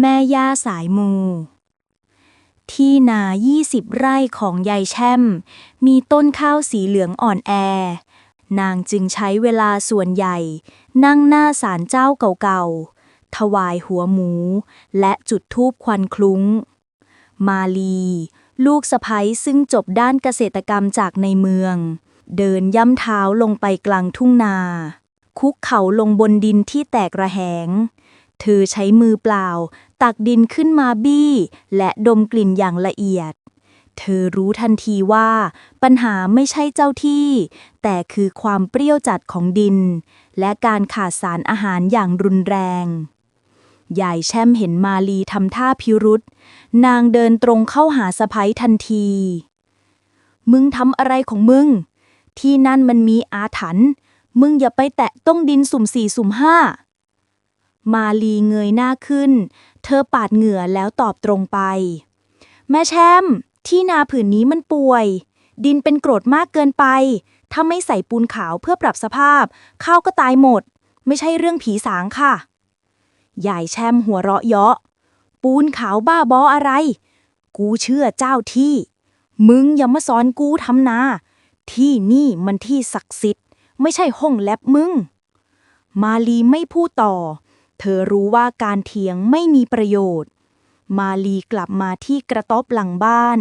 แม่ย่าสายมู ที่นา 20 ไร่ของยายแช่ม มีต้นข้าวสีเหลืองอ่อนแอ นางจึงใช้เวลาส่วนใหญ่ นั่งหน้าศาลเจ้าเก่าๆ ถวายหัวหมู และจุดธูปควันคลุ้ง มาลี ลูกสะใภ้ซึ่งจบด้านเกษตรกรรมจากในเมือง เดินย่ำเท้าลงไปกลางทุ่งนาคุกเข่าลงบนดินที่แตกระแหง เธอใช้มือเปล่า ตักดินขึ้นมาบี้ และดมกลิ่นอย่างละเอียด เธอรู้ทันทีว่า ปัญหาไม่ใช่เจ้าที่ แต่คือความเปรี้ยวจัดของดิน และการขาดสารอาหารอย่างรุนแรงยายแช่มเห็นมาลีทำท่าพิรุษนางเดินตรงเข้าหาสะพ้ยทันที มึงทำอะไรของมึง ที่นั่นมันมีอาถรรพ์มึงอย่าไปแตะต้องดินสุ่มสี่สุ่มห้า มาลีเงยหน้าขึ้น เธอปาดเหงื่อแล้วตอบตรงไป แม่แชมที่นาผืนนี้มันป่วย ดินเป็นกรดมากเกินไป ถ้าไม่ใส่ปูนขาวเพื่อปรับสภาพ ข้าวก็ตายหมด ไม่ใช่เรื่องผีสางค่ะยายแชมหัวเราะเยาะ ปูนขาวบ้าบออะไร กูเชื่อเจ้าที่ มึงอย่ามาสอนกูทำนา ที่นี่มันที่ศักดิ์สิทธิ์ ไม่ใช่ห้องแลบมึง มาลีไม่พูดต่อ เธอรู้ว่าการเถียงไม่มีประโยชน์ มาลีกลับมาที่กระต๊อบหลังบ้าน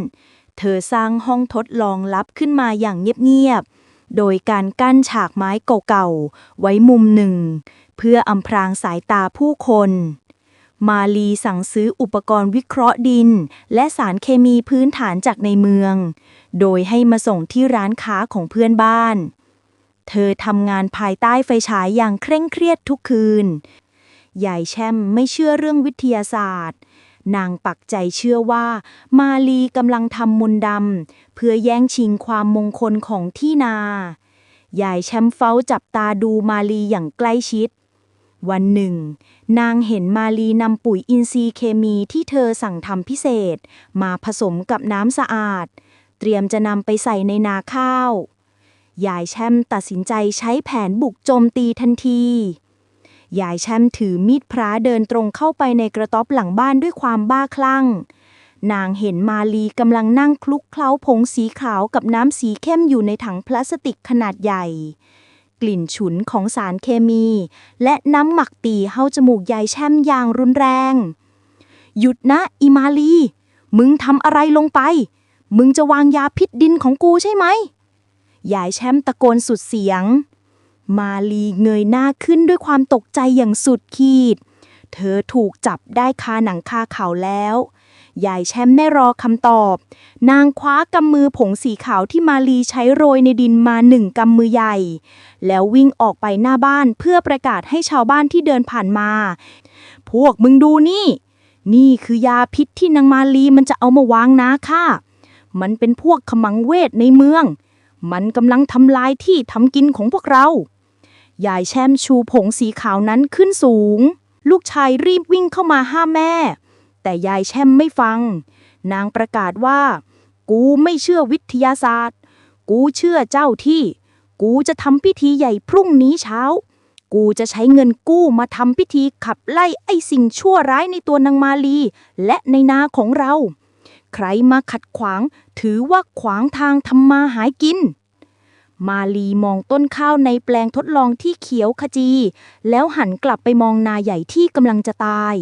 เธอสร้างห้องทดลองลับขึ้นมาอย่างเงียบๆ โดยการกั้นฉากไม้เก่าๆ ไว้มุมหนึ่ง เพื่ออำพรางสายตาผู้คน มาลีสั่งซื้ออุปกรณ์วิเคราะห์ดิน และสารเคมีพื้นฐานจากในเมือง โดยให้มาส่งที่ร้านค้าของเพื่อนบ้าน เธอทำงานภายใต้ไฟฉายอย่างเคร่งเครียดทุกคืน ยายแช่มไม่เชื่อเรื่องวิทยาศาสตร์ นางปักใจเชื่อว่า มาลีกำลังทำมนต์ดำเพื่อแย่งชิงความมงคลของที่นา ยายแช่มเฝ้าจับตาดูมาลีอย่างใกล้ชิด วันหนึ่ง นางเห็นมาลีนำปุ๋ยอินทรีย์เคมีที่เธอสั่งทำพิเศษ มาผสมกับน้ำสะอาด เตรียมจะนำไปใส่ในนาข้าวยายแช่มตัดสินใจใช้แผนบุกโจมตีทันที ยายแช่มถือมีดพระเดินตรงเข้าไปในกระต๊อบหลังบ้านด้วยความบ้าคลั่ง นางเห็นมาลีกำลังนั่งคลุกเคล้าผงสีขาวกับน้ำสีเข้มอยู่ในถังพลาสติกขนาดใหญ่ กลิ่นฉุนของสารเคมี และน้ำหมักตีเข้าจมูกยายแช่มอย่างรุนแรง หยุดนะอีมาลี มึงทำอะไรลงไป มึงจะวางยาพิษดินของกูใช่ไหมยายแช่มตะโกนสุดเสียง มาลีเงยหน้าขึ้นด้วยความตกใจอย่างสุดขีด เธอถูกจับได้คาหนังคาเขาแล้ว ยายแช่มไม่รอคำตอบ นางคว้ากำมือผงสีขาวที่มาลีใช้โรยในดินมาหนึ่งกำมือใหญ่ แล้ววิ่งออกไปหน้าบ้านเพื่อประกาศให้ชาวบ้านที่เดินผ่านมา พวกมึงดูนี่ นี่คือยาพิษที่นางมาลีมันจะเอามาวางนาค่ะ มันเป็นพวกขมังเวทในเมือง มันกำลังทำลายที่ทำกินของพวกเรา ยายแช่มชูผงสีขาวนั้นขึ้นสูง ลูกชายรีบวิ่งเข้ามาห้ามแม่ แต่ยายแช่มไม่ฟัง นางประกาศว่า กูไม่เชื่อวิทยาศาสตร์ กูเชื่อเจ้าที่ กูจะทำพิธีใหญ่พรุ่งนี้เช้า กูจะใช้เงินกู้มาทำพิธีขับไล่ไอ้สิ่งชั่วร้ายในตัวนางมาลี และในนาของเรา ใครมาขัดขวางถือว่าขวางทางทำมาหากิน มาลีมองต้นข้าวในแปลงทดลองที่เขียวขจี แล้วหันกลับไปมองนาใหญ่ที่กำลังจะตาย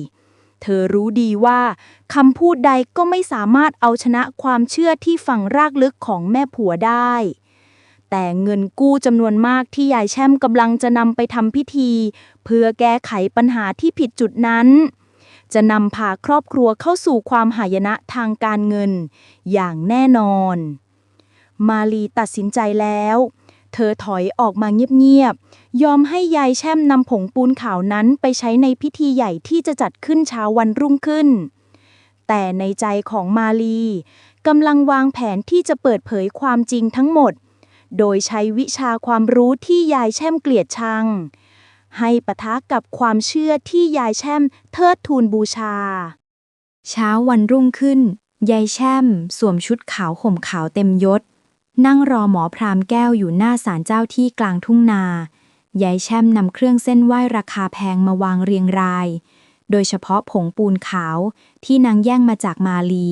เธอรู้ดีว่าคำพูดใดก็ไม่สามารถเอาชนะความเชื่อที่ฝังรากลึกของแม่ผัวได้ แต่เงินกู้จำนวนมากที่ยายแช่มกำลังจะนำไปทำพิธี เพื่อแก้ไขปัญหาที่ผิดจุดนั้นจะนำพาครอบครัวเข้าสู่ความหายนะทางการเงิน อย่างแน่นอน มาลีตัดสินใจแล้ว เธอถอยออกมาเงียบๆ ยอมให้ยายแช่มนำผงปูนขาวนั้นไปใช้ในพิธีใหญ่ที่จะจัดขึ้นเช้าวันรุ่งขึ้น แต่ในใจของมาลีกำลังวางแผนที่จะเปิดเผยความจริงทั้งหมด โดยใช้วิชาความรู้ที่ยายแช่มเกลียดชัง ให้ปะทะกับความเชื่อที่ยายแช่มเทิดทูนบูชา เช้าวันรุ่งขึ้น ยายแช่มสวมชุดขาวห่มขาวเต็มยศ นั่งรอหมอพรามแก้วอยู่หน้าศาลเจ้าที่กลางทุ่งนายายแช่มนำเครื่องเส้นไหว้ราคาแพงมาวางเรียงราย โดยเฉพาะผงปูนขาวที่นางแย่งมาจากมาลี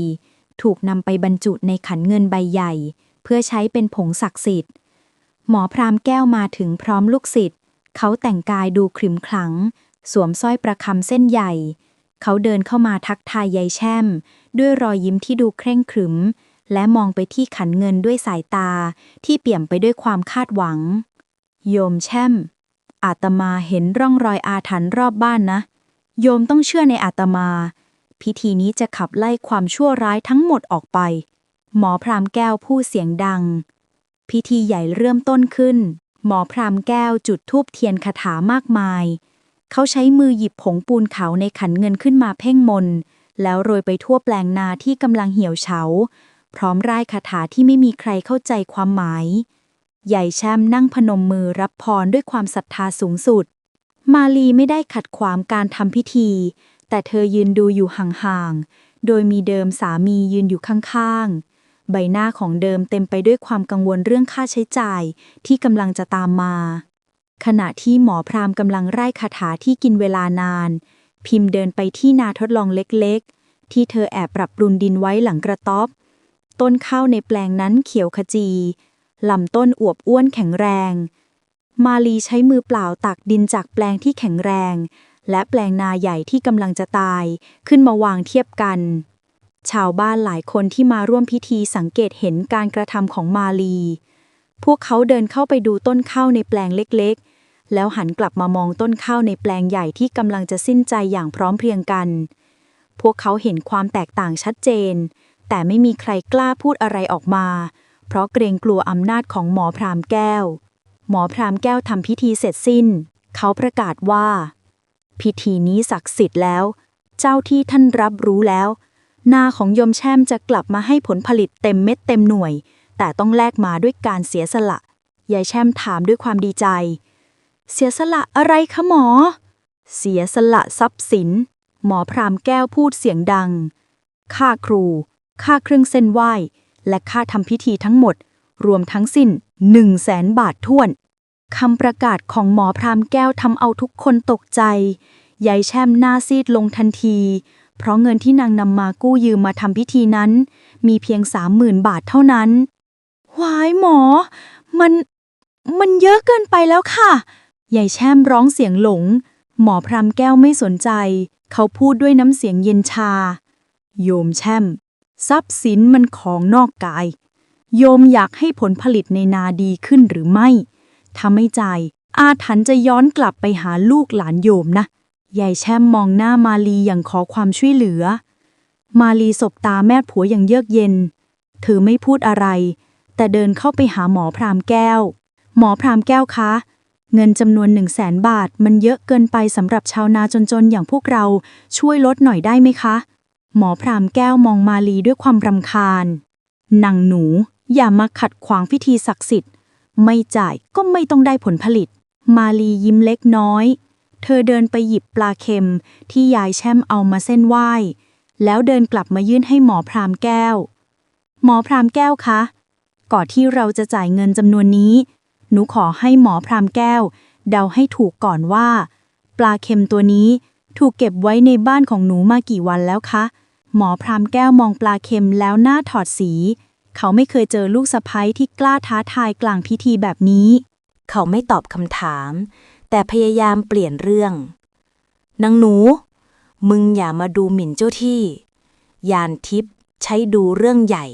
ถูกนำไปบรรจุในขันเงินใบใหญ่ เพื่อใช้เป็นผงศักดิ์สิทธิ์ หมอพรามแก้วมาถึงพร้อมลูกศิษย์เขาแต่งกายดูขรึมขลัง สวมสร้อยประคำเส้นใหญ่ เขาเดินเข้ามาทักทายยายแช่ม ด้วยรอยยิ้มที่ดูเคร่งขรึม และมองไปที่ขันเงินด้วยสายตาที่เปี่ยมไปด้วยความคาดหวัง โยมแช่ม อาตมาเห็นร่องรอยอาถรรพ์รอบบ้านนะ โยมต้องเชื่อในอาตมา พิธีนี้จะขับไล่ความชั่วร้ายทั้งหมดออกไป หมอพรามแก้วพูดเสียงดัง พิธีใหญ่เริ่มต้นขึ้น หมอพรามแก้วจุดธูปเทียนคาถามากมายเขาใช้มือหยิบผงปูนขาวในขันเงินขึ้นมาเพ่งมน แล้วโรยไปทั่วแปลงนาที่กำลังเหี่ยวเฉา พร้อมร่ายคาถาที่ไม่มีใครเข้าใจความหมาย ใหญ่แชมนั่งพนมมือรับพรด้วยความศรัทธาสูงสุด มาลีไม่ได้ขัดขวางการทำพิธี แต่เธอยืนดูอยู่ห่างๆ โดยมีเดิมสามียืนอยู่ข้างๆ ใบหน้าของเดิมเต็มไปด้วยความกังวลเรื่องค่าใช้จ่ายที่กำลังจะตามมา ขณะที่หมอพรามกำลังไล่คาถาที่กินเวลานาน พิมพ์เดินไปที่นาทดลองเล็กๆ ที่เธอแอบปรับปรุงดินไว้หลังกระต๊อบ ต้นข้าวในแปลงนั้นเขียวขจีลำต้นอวบอ้วนแข็งแรง มาลีใช้มือเปล่าตักดินจากแปลงที่แข็งแรง และแปลงนาใหญ่ที่กำลังจะตายขึ้นมาวางเทียบกัน ชาวบ้านหลายคนที่มาร่วมพิธีสังเกตเห็นการกระทำของมาลี พวกเขาเดินเข้าไปดูต้นข้าวในแปลงเล็กๆ แล้วหันกลับมามองต้นข้าวในแปลงใหญ่ที่กำลังจะสิ้นใจอย่างพร้อมเพรียงกัน พวกเขาเห็นความแตกต่างชัดเจน แต่ไม่มีใครกล้าพูดอะไรออกมา เพราะเกรงกลัวอำนาจของหมอพรามแก้ว หมอพรามแก้วทำพิธีเสร็จสิ้น เขาประกาศว่า พิธีนี้ศักดิ์สิทธิ์แล้ว เจ้าที่ท่านรับรู้แล้ว นาของยมแช่มจะกลับมาให้ผลผลิตเต็มเม็ดเต็มหน่วย แต่ต้องแลกมาด้วยการเสียสละยายแช่มถามด้วยความดีใจ เสียสละอะไรคะหมอ เสียสละทรัพย์สิน หมอพรามแก้วพูดเสียงดัง ค่าครู ค่าเครื่องเส้นไหว้ และค่าทำพิธีทั้งหมด รวมทั้งสิ้นหนึ่งแสนบาทท้วนคำประกาศของหมอพรามแก้วทำเอาทุกคนตกใจยายแช่มหน้าซีดลงทันที เพราะเงินที่นางนำมากู้ยืมมาทำพิธีนั้น มีเพียงสามหมื่นบาทเท่านั้นวายหมอ มัน มันเยอะเกินไปแล้วค่ะ ยายแช่มร้องเสียงหลง หมอพรามแก้วไม่สนใจ เขาพูดด้วยน้ำเสียงเย็นชา โยมแช่ม ทรัพย์สินมันของนอกกาย โยมอยากให้ผลผลิตในนาดีขึ้นหรือไม่ถ้าไม่จ่ายอาถรรพ์จะย้อนกลับไปหาลูกหลานโยมนะยายแช่มมองหน้ามาลีอย่างขอความช่วยเหลือ มาลีสบตาแม่ผัวอย่างเยือกเย็น เธอไม่พูดอะไร แต่เดินเข้าไปหาหมอพรามแก้ว หมอพรามแก้วคะ เงินจำนวนหนึ่งแสนบาทมันเยอะเกินไปสำหรับชาวนาจนๆ อย่างพวกเราช่วยลดหน่อยได้ไหมคะ หมอพรามแก้วมองมาลีด้วยความรำคาญนางหนูอย่ามาขัดขวางพิธีศักดิ์สิทธิ์ ไม่จ่ายก็ไม่ต้องได้ผลผลิต มาลียิ้มเล็กน้อย เธอเดินไปหยิบปลาเค็มที่ยายแช่มเอามาเส้นไหว้ แล้วเดินกลับมายื่นให้หมอพรามแก้ว หมอพรามแก้วคะก่อนที่เราจะจ่ายเงินจำนวนนี้ หนูขอให้หมอพรามแก้ว เดาให้ถูกก่อนว่า ปลาเค็มตัวนี้ถูกเก็บไว้ในบ้านของหนูมากี่วันแล้วคะ หมอพรามแก้วมองปลาเค็มแล้วหน้าถอดสี เขาไม่เคยเจอลูกสะใภ้ที่กล้าท้าทายกลางพิธีแบบนี้ เขาไม่ตอบคำถาม แต่พยายามเปลี่ยนเรื่อง นางหนู มึงอย่ามาดูหมิ่นเจ้าที่ ยานทิพย์ใช้ดูเรื่องใหญ่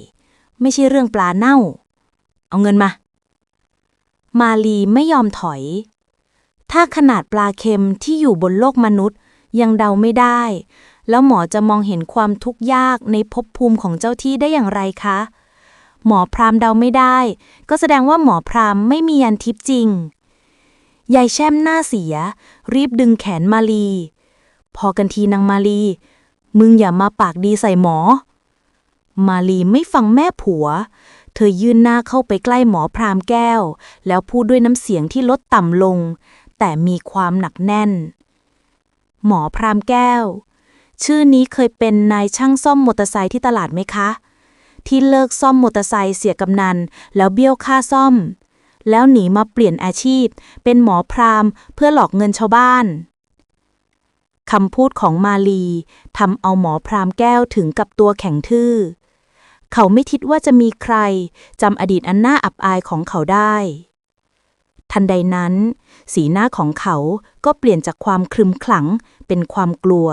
ไม่ใช่เรื่องปลาเน่า เอาเงินมา มาลีไม่ยอมถอย ถ้าขนาดปลาเค็มที่อยู่บนโลกมนุษย์ยังเดาไม่ได้ แล้วหมอจะมองเห็นความทุกข์ยากในภพภูมิของเจ้าที่ได้อย่างไรคะ หมอพรามเดาไม่ได้ ก็แสดงว่าหมอพรามไม่มียันทิพย์จริง ยายแช่มหน้าเสีย รีบดึงแขนมาลี พอกันทีนางมาลี มึงอย่ามาปากดีใส่หมอ มาลีไม่ฟังแม่ผัว เธอยื่นหน้าเข้าไปใกล้หมอพรามแก้ว แล้วพูดด้วยน้ำเสียงที่ลดต่ำลง แต่มีความหนักแน่นหมอพรามแก้ว ชื่อนี้เคยเป็นนายช่างซ่อมมอเตอร์ไซค์ที่ตลาดไหมคะ ที่เลิกซ่อมมอเตอร์ไซค์เสียกำนัน แล้วเบี้ยวค่าซ่อม แล้วหนีมาเปลี่ยนอาชีพ เป็นหมอพรามเพื่อหลอกเงินชาวบ้านคำพูดของมาลีทำเอาหมอพรามแก้วถึงกับตัวแข็งทื่อ เขาไม่คิดว่าจะมีใครจำอดีตอันน่าอับอายของเขาได้ ทันใดนั้น สีหน้าของเขาก็เปลี่ยนจากความครึมขลังเป็นความกลัว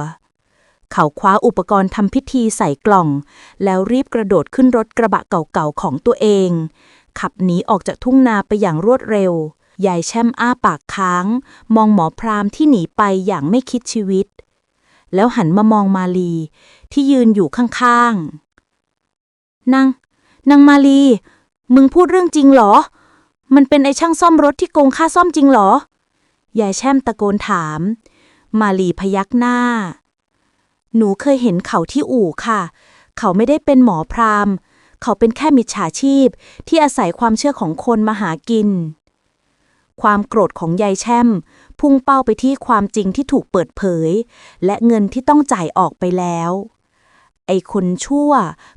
เขาคว้าอุปกรณ์ทำพิธีใส่กล่อง แล้วรีบกระโดดขึ้นรถกระบะเก่าๆของตัวเอง ขับหนีออกจากทุ่งนาไปอย่างรวดเร็วยายแช่มอ้าปากค้าง มองหมอพรามที่หนีไปอย่างไม่คิดชีวิต แล้วหันมามองมาลี ที่ยืนอยู่ข้างๆนางนางมาลี มึงพูดเรื่องจริงเหรอ มันเป็นไอช่างซ่อมรถที่โกงค่าซ่อมจริงเหรอยายแช่มตะโกนถาม มาลีพยักหน้า หนูเคยเห็นเขาที่อู่ค่ะ เขาไม่ได้เป็นหมอพรามเขาเป็นแค่มิจฉาชีพที่อาศัยความเชื่อของคนมาหากิน ความโกรธของยายแช่ม พุ่งเป้าไปที่ความจริงที่ถูกเปิดเผย และเงินที่ต้องจ่ายออกไปแล้ว ไอ้คนชั่ว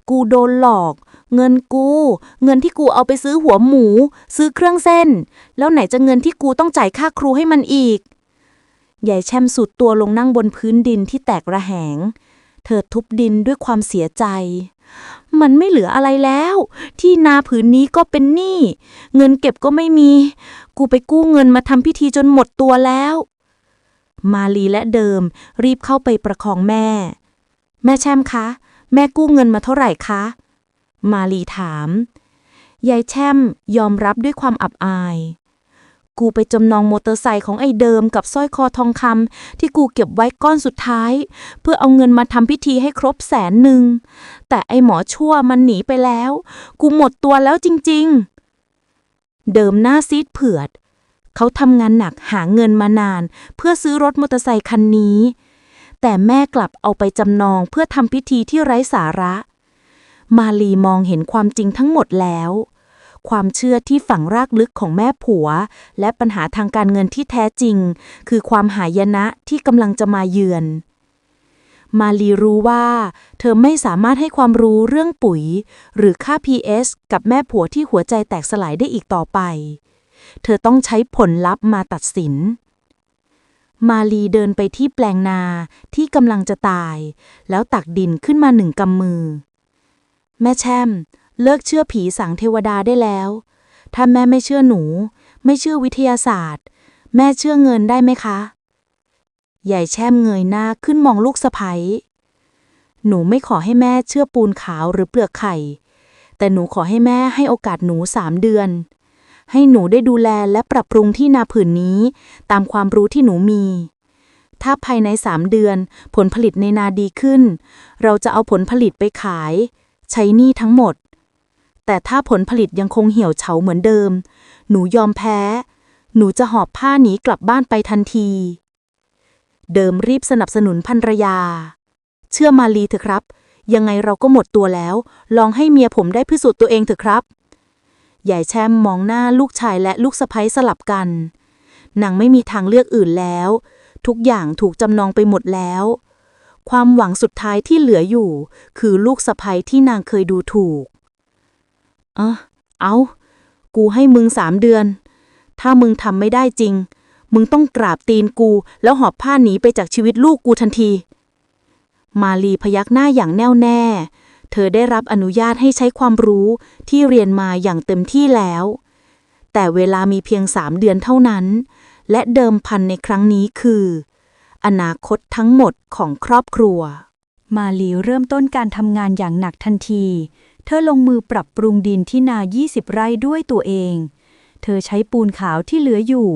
กูโดนหลอก เงินกู เงินที่กูเอาไปซื้อหัวหมู ซื้อเครื่องเส้น แล้วไหนจะเงินที่กูต้องจ่ายค่าครูให้มันอีก ยายแช่มสุดตัวลงนั่งบนพื้นดินที่แตกระแหง เธอทุบดินด้วยความเสียใจ มันไม่เหลืออะไรแล้ว ที่นาผืนนี้ก็เป็นหนี้ เงินเก็บก็ไม่มี กูไปกู้เงินมาทำพิธีจนหมดตัวแล้ว มาลีและเดิมรีบเข้าไปประคองแม่ แม่แช่มคะ แม่กู้เงินมาเท่าไหร่คะ มาลีถาม ยายแช่มยอมรับด้วยความอับอาย กูไปจำนองมอเตอร์ไซค์ของไอ้เดิมกับสร้อยคอทองคำที่กูเก็บไว้ก้อนสุดท้าย เพื่อเอาเงินมาทำพิธีให้ครบแสนหนึ่ง แต่ไอ้หมอชั่วมันหนีไปแล้ว กูหมดตัวแล้วจริง ๆ เดิมหน้าซีดเผือด เขาทำงานหนักหาเงินมานาน เพื่อซื้อรถมอเตอร์ไซคันนี้ แต่แม่กลับเอาไปจำนองเพื่อทำพิธีที่ไร้สาระ มาลีมองเห็นความจริงทั้งหมดแล้ว ความเชื่อที่ฝังรากลึกของแม่ผัว และปัญหาทางการเงินที่แท้จริง คือความหายนะที่กำลังจะมาเยือน มาลีรู้ว่า เธอไม่สามารถให้ความรู้เรื่องปุ๋ย หรือค่า PS กับแม่ผัวที่หัวใจแตกสลายได้อีกต่อไป เธอต้องใช้ผลลัพธ์มาตัดสินมาลีเดินไปที่แปลงนาที่กำลังจะตาย แล้วตักดินขึ้นมาหนึ่งกำมือ แม่แช่ม เลิกเชื่อผีสางเทวดาได้แล้ว ถ้าแม่ไม่เชื่อหนู ไม่เชื่อวิทยาศาสตร์ แม่เชื่อเงินได้ไหมคะ ใหญ่แช่มเงยหน้าขึ้นมองลูกสะพ้ยหนูไม่ขอให้แม่เชื่อปูนขาวหรือเปลือกไข่ แต่หนูขอให้แม่ให้โอกาสหนูสามเดือน ให้หนูได้ดูแลและปรับปรุงที่นาผืนนี้ ตามความรู้ที่หนูมี ถ้าภายในสามเดือนผลผลิตในนาดีขึ้น เราจะเอาผลผลิตไปขาย ใช้หนี้ทั้งหมด แต่ถ้าผลผลิตยังคงเหี่ยวเฉาเหมือนเดิม หนูยอมแพ้ หนูจะหอบผ้าหนีกลับบ้านไปทันที เดิมรีบสนับสนุนภรรยา เชื่อมาลีเถอะครับ ยังไงเราก็หมดตัวแล้ว ลองให้เมียผมได้พิสูจน์ตัวเองเถอะครับใหญ่แชมมองหน้าลูกชายและลูกสะใภ้สลับกัน นางไม่มีทางเลือกอื่นแล้ว ทุกอย่างถูกจำนองไปหมดแล้ว ความหวังสุดท้ายที่เหลืออยู่ คือลูกสะใภ้ที่นางเคยดูถูก ออเอา กูให้มึงสามเดือน ถ้ามึงทำไม่ได้จริง มึงต้องกราบตีนกู แล้วหอบผ้าหนีไปจากชีวิตลูกกูทันที มาลีพยักหน้าอย่างแน่วแน่ เธอได้รับอนุญาตให้ใช้ความรู้ที่เรียนมาอย่างเต็มที่แล้ว แต่เวลามีเพียงสามเดือนเท่านั้น และเดิมพันในครั้งนี้คือ อนาคตทั้งหมดของครอบครัว มาลีเริ่มต้นการทำงานอย่างหนักทันที ธอลงมือปรับปรุงดินที่นา 20 ไร่ด้วยตัวเอง เธอใช้ปูนขาวที่เหลืออยู่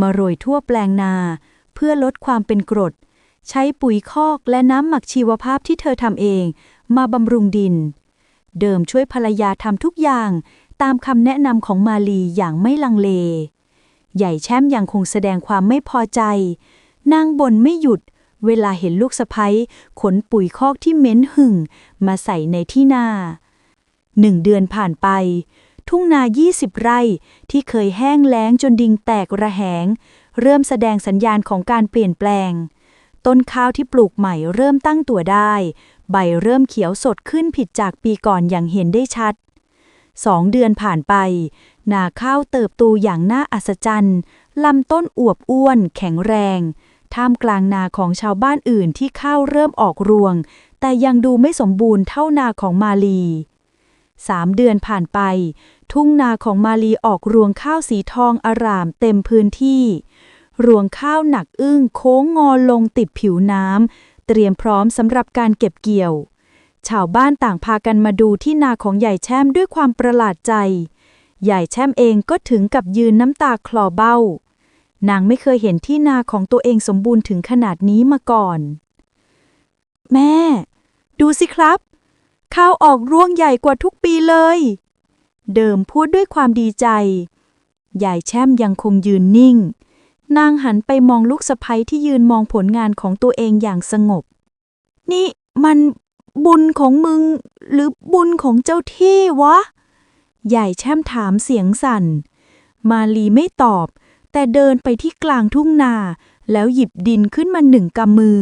มาโรยทั่วแปลงนา เพื่อลดความเป็นกรด ใช้ปุ๋ยคอกและน้ำหมักชีวภาพที่เธอทำเอง มาบำรุงดิน เดิมช่วยภรรยาทำทุกอย่าง ตามคำแนะนำของมาลีอย่างไม่ลังเล ใหญ่แช่มยังคงแสดงความไม่พอใจ นางบ่นไม่หยุด เวลาเห็นลูกสะพ้ยขนปุ๋ยคอกที่เหม็นหึ่ง มาใส่ในที่นา หนึ่งเดือนผ่านไป ทุ่งนา20ไร่ที่เคยแห้งแล้งจนดิงแตกระแหง เริ่มแสดงสัญญาณของการเปลี่ยนแปลง ต้นข้าวที่ปลูกใหม่เริ่มตั้งตัวได้ ใบเริ่มเขียวสดขึ้นผิดจากปีก่อนอย่างเห็นได้ชัดสองเดือนผ่านไป นาข้าวเติบโตอย่างน่าอัศจรรย์ลำต้นอวบอ้วน แข็งแรง ท่ามกลางนาของชาวบ้านอื่นที่ข้าวเริ่มออกรวง แต่ยังดูไม่สมบูรณ์เท่านาของมาลี สามเดือนผ่านไป ทุ่งนาของมาลีออกรวงข้าวสีทองอร่ามเต็มพื้นที่ รวงข้าวหนักอึ้งโค้งงอลงติดผิวน้ำเตรียมพร้อมสำหรับการเก็บเกี่ยว ชาวบ้านต่างพากันมาดูที่นาของใหญ่แช่มด้วยความประหลาดใจ ใหญ่แช่มเองก็ถึงกับยืนน้ำตาคลอเบ้า นางไม่เคยเห็นที่นาของตัวเองสมบูรณ์ถึงขนาดนี้มาก่อน แม่ ดูสิครับ ข้าวออกร่วงใหญ่กว่าทุกปีเลย เดิมพูดด้วยความดีใจ ยายแช่มยังคงยืนนิ่ง นางหันไปมองลูกสะใภ้ที่ยืนมองผลงานของตัวเองอย่างสงบ นี่มันบุญของมึง หรือบุญของเจ้าที่วะใหญ่แช่มถามเสียงสั่น มาลีไม่ตอบ แต่เดินไปที่กลางทุ่งนา แล้วหยิบดินขึ้นมาหนึ่งกำมือ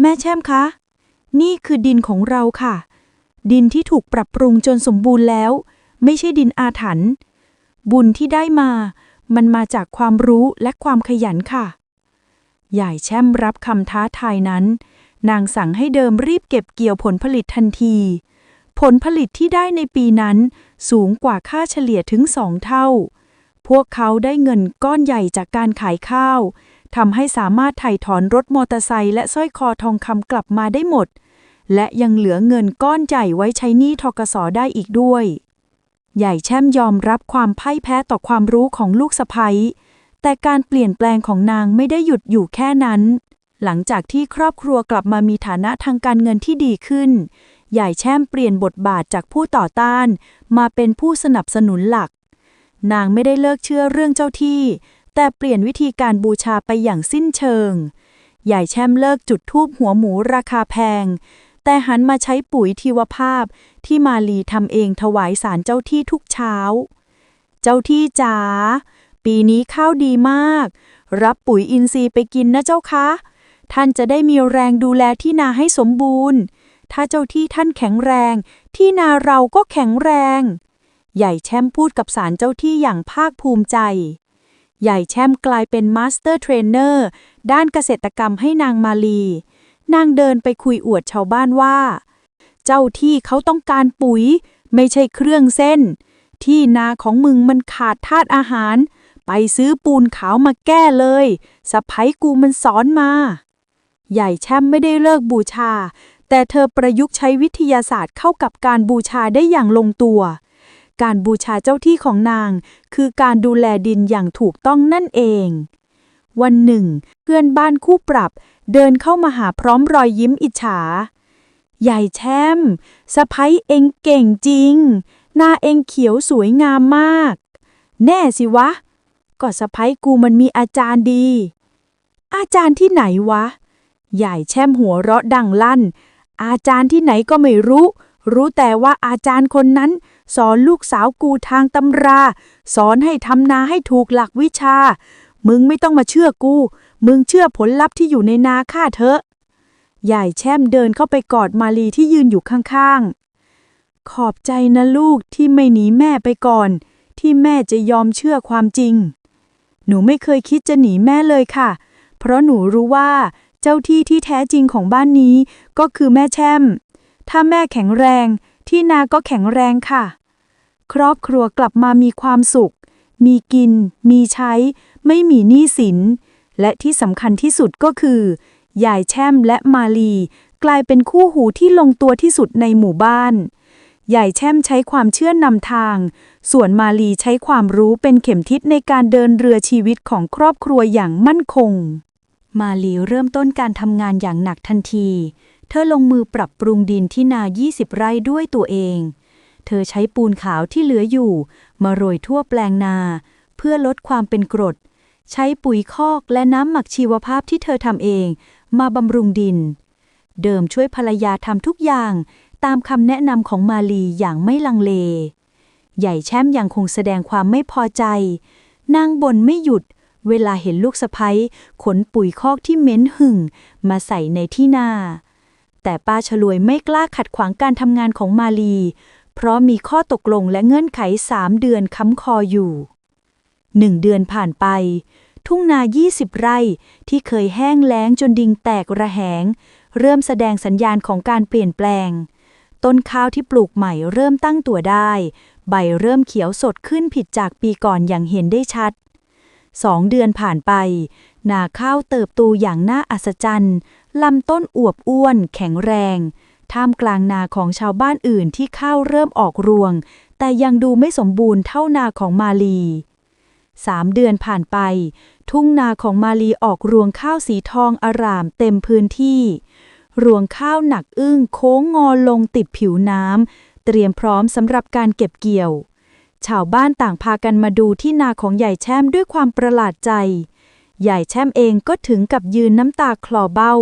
แม่แช่มคะ นี่คือดินของเราค่ะ ดินที่ถูกปรับปรุงจนสมบูรณ์แล้ว ไม่ใช่ดินอาถรรพ์บุญที่ได้มา มันมาจากความรู้และความขยันค่ะ ใหญ่แช่มรับคำท้าทายนั้น นางสั่งให้เดิมรีบเก็บเกี่ยวผลผลิตทันที ผลผลิตที่ได้ในปีนั้นสูงกว่าค่าเฉลี่ยถึงสองเท่า พวกเขาได้เงินก้อนใหญ่จากการขายข้าว ทำให้สามารถไถ่ถอนรถมอเตอร์ไซค์และสร้อยคอทองคำกลับมาได้หมด และยังเหลือเงินก้อนใหญ่ไว้ใช้หนี้ทกสได้อีกด้วย ใหญ่แช่มยอมรับความพ่ายแพ้ต่อความรู้ของลูกสะใภ้แต่การเปลี่ยนแปลงของนางไม่ได้หยุดอยู่แค่นั้น หลังจากที่ครอบครัวกลับมามีฐานะทางการเงินที่ดีขึ้น ใหญ่แช่มเปลี่ยนบทบาทจากผู้ต่อต้าน มาเป็นผู้สนับสนุนหลัก นางไม่ได้เลิกเชื่อเรื่องเจ้าที่ แต่เปลี่ยนวิธีการบูชาไปอย่างสิ้นเชิง ใหญ่แช่มเลิกจุดทูบหัวหมูราคาแพง แต่หันมาใช้ปุ๋ยทีวภาพที่มาลีทำเองถวายสารเจ้าที่ทุกเช้า เจ้าที่จ๋าปีนี้ข้าวดีมาก รับปุ๋ยอินทรีย์ไปกินนะเจ้าคะ ท่านจะได้มีแรงดูแลที่นาให้สมบูรณ์ ถ้าเจ้าที่ท่านแข็งแรง ที่นาเราก็แข็งแรง ใหญ่แช่มพูดกับสารเจ้าที่อย่างภาคภูมิใจ ใหญ่แช่มกลายเป็นมาสเตอร์เทรนเนอร์ด้านเกษตรกรรมให้นางมาลี นางเดินไปคุยอวดชาวบ้านว่า เจ้าที่เขาต้องการปุ๋ย ไม่ใช่เครื่องเส้น ที่นาของมึงมันขาดธาตุอาหาร ไปซื้อปูนขาวมาแก้เลยสะพ้ยกูมันสอนมา ใหญ่แช่มไม่ได้เลิกบูชา แต่เธอประยุกต์ใช้วิทยาศาสตร์เข้ากับการบูชาได้อย่างลงตัว การบูชาเจ้าที่ของนาง คือการดูแลดินอย่างถูกต้องนั่นเอง วันหนึ่ง เพื่อนบ้านคู่ปรับ เดินเข้ามาหาพร้อมรอยยิ้มอิจฉา ใหญ่แช่มสะพ้ยเองเก่งจริง หน้าเองเขียวสวยงามมาก แน่สิวะ ก็สะพ้ยกูมันมีอาจารย์ดี อาจารย์ที่ไหนวะ ใหญ่แช่มหัวเราะดังลั่น อาจารย์ที่ไหนก็ไม่รู้รู้แต่ว่าอาจารย์คนนั้น สอนลูกสาวกูทางตำรา สอนให้ทำนาให้ถูกหลักวิชา มึงไม่ต้องมาเชื่อกู มึงเชื่อผลลัพธ์ที่อยู่ในนาข้าเถอะ ใหญ่แช่มเดินเข้าไปกอดมาลีที่ยืนอยู่ข้างๆ ขอบใจนะลูกที่ไม่หนีแม่ไปก่อน ที่แม่จะยอมเชื่อความจริง หนูไม่เคยคิดจะหนีแม่เลยค่ะ เพราะหนูรู้ว่าเจ้าที่ที่แท้จริงของบ้านนี้ก็คือแม่แช่ม ถ้าแม่แข็งแรงที่นาก็แข็งแรงค่ะ ครอบครัวกลับมามีความสุข มีกิน มีใช้ ไม่มีหนี้สิน และที่สำคัญที่สุดก็คือยายแช่มและมาลี กลายเป็นคู่หูที่ลงตัวที่สุดในหมู่บ้านยายแช่มใช้ความเชื่อนำทาง ส่วนมาลีใช้ความรู้เป็นเข็มทิศในการเดินเรือชีวิตของครอบครัวอย่างมั่นคง มาลีเริ่มต้นการทำงานอย่างหนักทันที เธอลงมือปรับปรุงดินที่นา 20 ไร่ด้วยตัวเอง เธอใช้ปูนขาวที่เหลืออยู่ มาโรยทั่วแปลงนา เพื่อลดความเป็นกรด ใช้ปุ๋ยคอกและน้ำหมักชีวภาพที่เธอทำเอง มาบำรุงดิน เดิมช่วยภรรยาทำทุกอย่าง ตามคำแนะนำของมาลีอย่างไม่ลังเล ใหญ่แช่มยังคงแสดงความไม่พอใจ นางบ่นไม่หยุด เวลาเห็นลูกสะพ้ยขนปุ๋ยคอกที่เหม็นหึ่ง มาใส่ในที่นาแต่ป้าฉลวยไม่กล้าขัดขวางการทำงานของมาลี เพราะมีข้อตกลงและเงื่อนไขสามเดือนค้ำคออยู่หนึ่งเดือนผ่านไป ทุ่งนา 20 ไร่ที่เคยแห้งแล้งจนดิงแตกระแหง เริ่มแสดงสัญญาณของการเปลี่ยนแปลง ต้นข้าวที่ปลูกใหม่เริ่มตั้งตัวได้ ใบเริ่มเขียวสดขึ้นผิดจากปีก่อนอย่างเห็นได้ชัดสองเดือนผ่านไป นาข้าวเติบโตอย่างน่าอัศจรรย์ลำต้นอวบอ้วน แข็งแรง ท่ามกลางนาของชาวบ้านอื่นที่ข้าวเริ่มออกรวง แต่ยังดูไม่สมบูรณ์เท่านาของมาลีสามเดือนผ่านไป ทุ่งนาของมาลีออกรวงข้าวสีทองอร่ามเต็มพื้นที่ รวงข้าวหนักอึ้งโค้งงอลงติดผิวน้ำเตรียมพร้อมสำหรับการเก็บเกี่ยว ชาวบ้านต่างพากันมาดูที่นาของใหญ่แช่มด้วยความประหลาดใจ ใหญ่แช่มเองก็ถึงกับยืนน้ำตาคลอเบ้า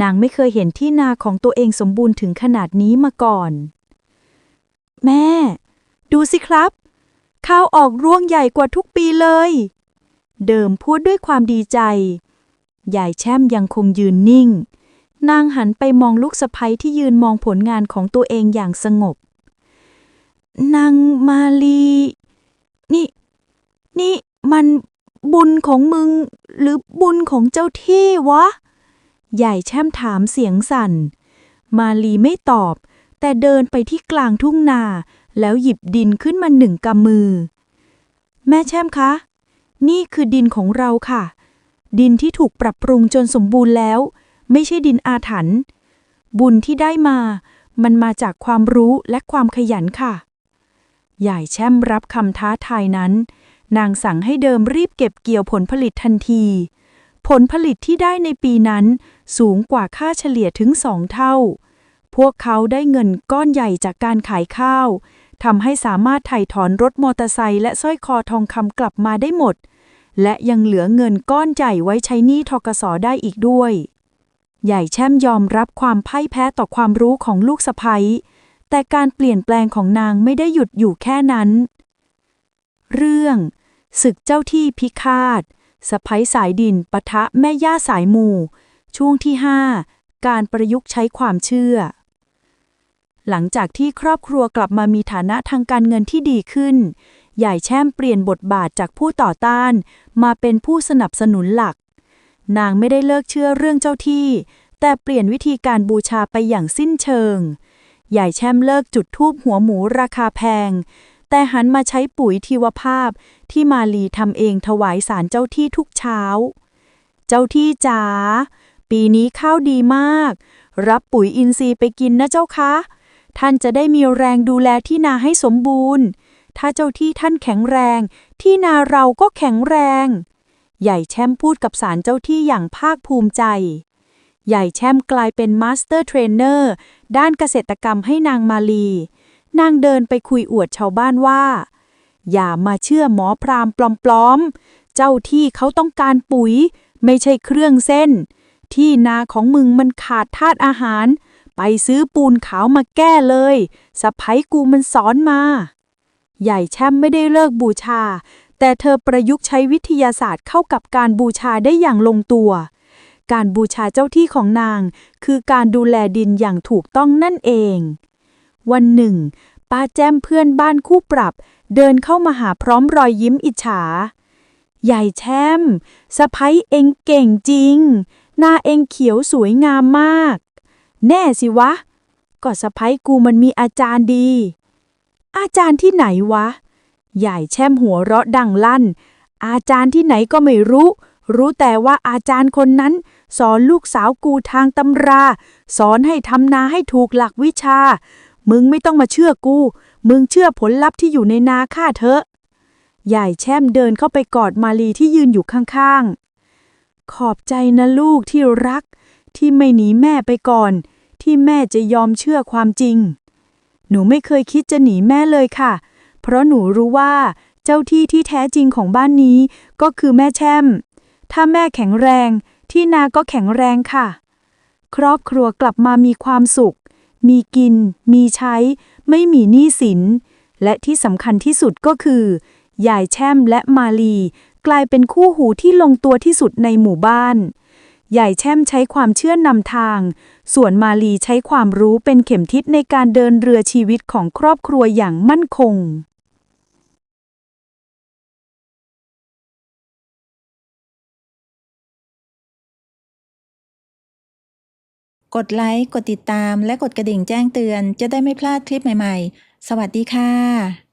นางไม่เคยเห็นที่นาของตัวเองสมบูรณ์ถึงขนาดนี้มาก่อน แม่ ดูสิครับ ข้าวออกร่วงใหญ่กว่าทุกปีเลย เดิมพูดด้วยความดีใจใหญ่แช่มยังคงยืนนิ่ง นางหันไปมองลูกสะใภ้ที่ยืนมองผลงานของตัวเองอย่างสงบ นางมาลี นี่ นี่มันบุญของมึงหรือบุญของเจ้าที่วะ ใหญ่แช่มถามเสียงสั่น มาลีไม่ตอบ แต่เดินไปที่กลางทุ่งนา แล้วหยิบดินขึ้นมาหนึ่งกำมือ แม่แช่มคะ นี่คือดินของเราค่ะ ดินที่ถูกปรับปรุงจนสมบูรณ์แล้ว ไม่ใช่ดินอาถรรพ์บุญที่ได้มา มันมาจากความรู้และความขยันค่ะ ใหญ่แช่มรับคำท้าทายนั้น นางสั่งให้เดิมรีบเก็บเกี่ยวผลผลิตทันที ผลผลิตที่ได้ในปีนั้น สูงกว่าค่าเฉลี่ยถึงสองเท่า พวกเขาได้เงินก้อนใหญ่จากการขายข้าวทำให้สามารถไถ่ถอนรถมอเตอร์ไซค์และสร้อยคอทองคำกลับมาได้หมด และยังเหลือเงินก้อนใหญ่ไว้ใช้หนี้ทกสได้อีกด้วย ใหญ่แช่มยอมรับความพ่ายแพ้ต่อความรู้ของลูกสะใภ้แต่การเปลี่ยนแปลงของนางไม่ได้หยุดอยู่แค่นั้น เรื่องศึกเจ้าที่พิฆาตสะพ้ยสายดินปะทะแม่ย่าสายมู ช่วงที่ 5 การประยุกต์ใช้ความเชื่อ หลังจากที่ครอบครัวกลับมามีฐานะทางการเงินที่ดีขึ้น ใหญ่แช่มเปลี่ยนบทบาทจากผู้ต่อต้าน มาเป็นผู้สนับสนุนหลัก นางไม่ได้เลิกเชื่อเรื่องเจ้าที่ แต่เปลี่ยนวิธีการบูชาไปอย่างสิ้นเชิง ใหญ่แช่มเลิกจุดทูบหัวหมูราคาแพงแต่หันมาใช้ปุ๋ยทีวภาพที่มาลีทำเองถวายสารเจ้าที่ทุกเช้า เจ้าที่จ๋า ปีนี้ข้าวดีมาก รับปุ๋ยอินทรีย์ไปกินนะเจ้าคะ ท่านจะได้มีแรงดูแลที่นาให้สมบูรณ์ ถ้าเจ้าที่ท่านแข็งแรง ที่นาเราก็แข็งแรง ใหญ่แช่มพูดกับสารเจ้าที่อย่างภาคภูมิใจ ใหญ่แช่มกลายเป็นมาสเตอร์เทรนเนอร์ด้านเกษตรกรรมให้นางมาลี นางเดินไปคุยอวดชาวบ้านว่า อย่ามาเชื่อหมอพรามปลอมๆ เจ้าที่เขาต้องการปุ๋ย ไม่ใช่เครื่องเส้น ที่นาของมึงมันขาดธาตุอาหาร ไปซื้อปูนขาวมาแก้เลยสะพ้ยกูมันสอนมา ใหญ่แช่มไม่ได้เลิกบูชา แต่เธอประยุกต์ใช้วิทยาศาสตร์เข้ากับการบูชาได้อย่างลงตัว การบูชาเจ้าที่ของนาง คือการดูแลดินอย่างถูกต้องนั่นเอง วันหนึ่ง ป้าแจ้มเพื่อนบ้านคู่ปรับ เดินเข้ามาหาพร้อมรอยยิ้มอิจฉาใหญ่แช่มสะพ้ยเองเก่งจริง นาเองเขียวสวยงามมาก แน่สิวะ ก็สะพ้ยกูมันมีอาจารย์ดี อาจารย์ที่ไหนวะ ใหญ่แช่มหัวเราะดังลั่น อาจารย์ที่ไหนก็ไม่รู้ รู้แต่ว่าอาจารย์คนนั้น สอนลูกสาวกูทางตำรา สอนให้ทำนาให้ถูกหลักวิชา มึงไม่ต้องมาเชื่อกู มึงเชื่อผลลัพธ์ที่อยู่ในนาข้าเถอะ ใหญ่แช่มเดินเข้าไปกอดมาลีที่ยืนอยู่ข้างๆ ขอบใจนะลูกที่รัก ที่ไม่หนีแม่ไปก่อน ที่แม่จะยอมเชื่อความจริง หนูไม่เคยคิดจะหนีแม่เลยค่ะ เพราะหนูรู้ว่าเจ้าที่ที่แท้จริงของบ้านนี้ก็คือแม่แช่ม ถ้าแม่แข็งแรง ที่นาก็แข็งแรงค่ะ ครอบครัวกลับมามีความสุข มีกิน มีใช้ ไม่มีหนี้สิน และที่สำคัญที่สุดก็คือยายแช่มและมาลี กลายเป็นคู่หูที่ลงตัวที่สุดในหมู่บ้าน ใหญ่แช่มใช้ความเชื่อนนำทาง ส่วนมาลีใช้ความรู้เป็นเข็มทิศในการเดินเรือชีวิตของครอบครัวอย่างมั่นคงกดไลค์ กดติดตาม และกดกระดิ่งแจ้งเตือน จะได้ไม่พลาดคลิปใหม่ ๆ สวัสดีค่ะ